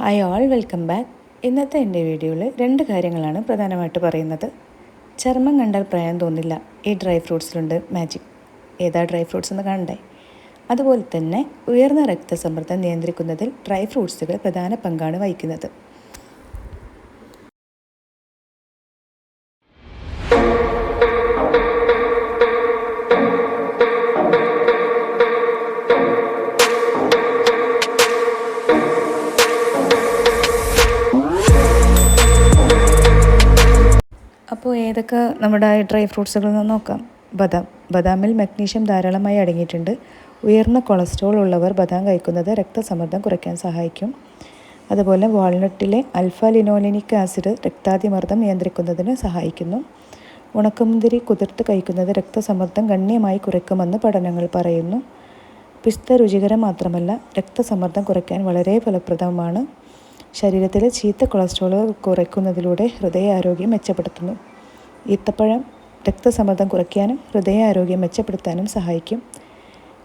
Hi all welcome back ഇന്നത്തെ എന്റെ വീഡിയോയിൽ രണ്ട് കാര്യങ്ങളാണ് പ്രധാനമായിട്ട് പറയുന്നത്. ചർമ്മം കണ്ടാൽ പ്രായം തോന്നില്ല. ഈ ഡ്രൈ ഫ്രൂട്ട്സിലുണ്ട് മാജിക് ഏതാ ഡ്രൈ ഫ്രൂട്ട്സ് എന്ന് കാണണ്ടേ? അതുപോലെ തന്നെ ഉയർന്ന രക്തസമ്മർദ്ദം നിയന്ത്രിക്കുന്നതിൽ ഡ്രൈ ഫ്രൂട്ട്സുകൾ പ്രധാന പങ്കാണ് വഹിക്കുന്നത്. അപ്പോൾ ഏതൊക്കെ നമ്മുടെ ഡ്രൈ ഫ്രൂട്ട്സുകൾ നിന്ന് നോക്കാം. ബദാം. ബദാമിൽ മഗ്നീഷ്യം ധാരാളമായി അടങ്ങിയിട്ടുണ്ട്. ഉയർന്ന കൊളസ്ട്രോൾ ഉള്ളവർ ബദാം കഴിക്കുന്നത് രക്തസമ്മർദ്ദം കുറയ്ക്കാൻ സഹായിക്കും. അതുപോലെ വാൾനട്ടിലെ അൽഫ ലിനോലിനിക് ആസിഡ് രക്താതിമർദ്ദം നിയന്ത്രിക്കുന്നതിന് സഹായിക്കുന്നു. ഉണക്കമുന്തിരി കുതിർത്ത് കഴിക്കുന്നത് രക്തസമ്മർദ്ദം ഗണ്യമായി കുറയ്ക്കുമെന്ന് പഠനങ്ങൾ പറയുന്നു. പിസ്ത രുചികരം മാത്രമല്ല രക്തസമ്മർദ്ദം കുറയ്ക്കാൻ വളരെ ഫലപ്രദമാണ് ശരീരത്തിലെ ചീത്ത കൊളസ്ട്രോൾ കുറയ്ക്കുന്നതിലൂടെ ഹൃദയാരോഗ്യം മെച്ചപ്പെടുത്തുന്നു. ഈത്തപ്പഴം രക്തസമ്മർദ്ദം കുറയ്ക്കാനും ഹൃദയാരോഗ്യം മെച്ചപ്പെടുത്താനും സഹായിക്കും.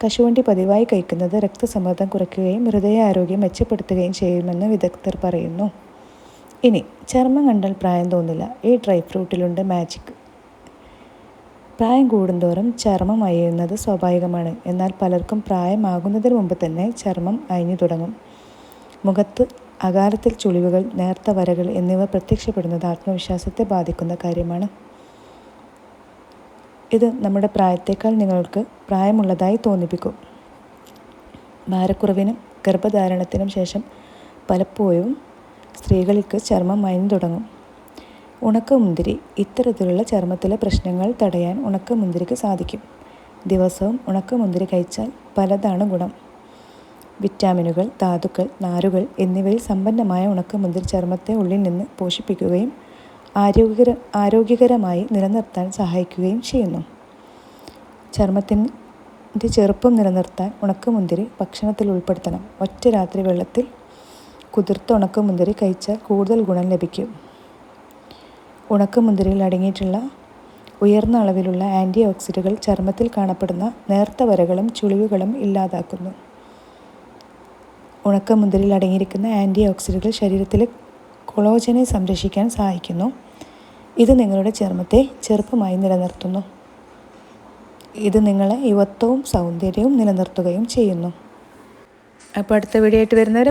കശുവണ്ടി പതിവായി കഴിക്കുന്നത് രക്തസമ്മർദ്ദം കുറയ്ക്കുകയും ഹൃദയാരോഗ്യം മെച്ചപ്പെടുത്തുകയും ചെയ്യുമെന്ന് വിദഗ്ധർ പറയുന്നു. ഇനി ചർമ്മം കണ്ടാൽ പ്രായം തോന്നില്ല. ഈ ഡ്രൈ ഫ്രൂട്ടിലുണ്ട് മാജിക്. പ്രായം കൂടുന്തോറും ചർമ്മം അയയുന്നത് സ്വാഭാവികമാണ്. എന്നാൽ പലർക്കും പ്രായമാകുന്നതിന് മുമ്പ് തന്നെ ചർമ്മം അയഞ്ഞു തുടങ്ങും. മുഖത്ത് അകാലത്തിൽ ചുളിവുകൾ നേർത്ത വരകൾ എന്നിവ പ്രത്യക്ഷപ്പെടുന്നത് ആത്മവിശ്വാസത്തെ ബാധിക്കുന്ന കാര്യമാണ്. ഇത് നമ്മുടെ പ്രായത്തേക്കാൾ നിങ്ങൾക്ക് പ്രായമുള്ളതായി തോന്നിപ്പിക്കും. ഭാരക്കുറവിനും ഗർഭധാരണത്തിനും ശേഷം പലപ്പോഴും സ്ത്രീകൾക്ക് ചർമ്മം മയഞ്ഞു തുടങ്ങും. ഉണക്കമുന്തിരി ഇത്തരത്തിലുള്ള ചർമ്മത്തിലെ പ്രശ്നങ്ങൾ തടയാൻ ഉണക്കമുന്തിരിക്ക് സാധിക്കും. ദിവസവും ഉണക്കമുന്തിരി കഴിച്ചാൽ പലതാണ് ഗുണം. വിറ്റാമിനുകൾ ധാതുക്കൾ നാരുകൾ എന്നിവയിൽ സമ്പന്നമായ ഉണക്കമുന്തിരി ചർമ്മത്തെ ഉള്ളിൽ നിന്ന് പോഷിപ്പിക്കുകയും ആരോഗ്യകര ആരോഗ്യകരമായി നിലനിർത്താൻ സഹായിക്കുകയും ചെയ്യുന്നു. ചർമ്മത്തിന്റെ ചെറുപ്പം നിലനിർത്താൻ ഉണക്കമുന്തിരി ഭക്ഷണത്തിൽ ഉൾപ്പെടുത്തണം. ഒറ്റ രാത്രി വെള്ളത്തിൽ കുതിർത്ത ഉണക്കമുന്തിരി കഴിച്ചാൽ കൂടുതൽ ഗുണം ലഭിക്കും. ഉണക്കമുന്തിരിയിൽ അടങ്ങിയിട്ടുള്ള ഉയർന്ന അളവിലുള്ള ആന്റി ഓക്സിഡുകൾ ചർമ്മത്തിൽ കാണപ്പെടുന്ന നേർത്ത വരകളും ചുളിവുകളും ഇല്ലാതാക്കുന്നു. ഉണക്കമുന്തിരിയിൽ അടങ്ങിയിരിക്കുന്ന ആന്റി ഓക്സിഡന്റുകൾ ശരീരത്തിൽ കൊളോജനെ സംരക്ഷിക്കാൻ സഹായിക്കുന്നു. ഇത് നിങ്ങളുടെ ചർമ്മത്തെ ചെറുപ്പമായി നിലനിർത്തുന്നു. ഇത് നിങ്ങളെ യുവത്വവും സൗന്ദര്യവും നിലനിർത്തുകയും ചെയ്യുന്നു. അപ്പോൾ അടുത്ത വീഡിയോ ആയിട്ട് വരുന്നവരെ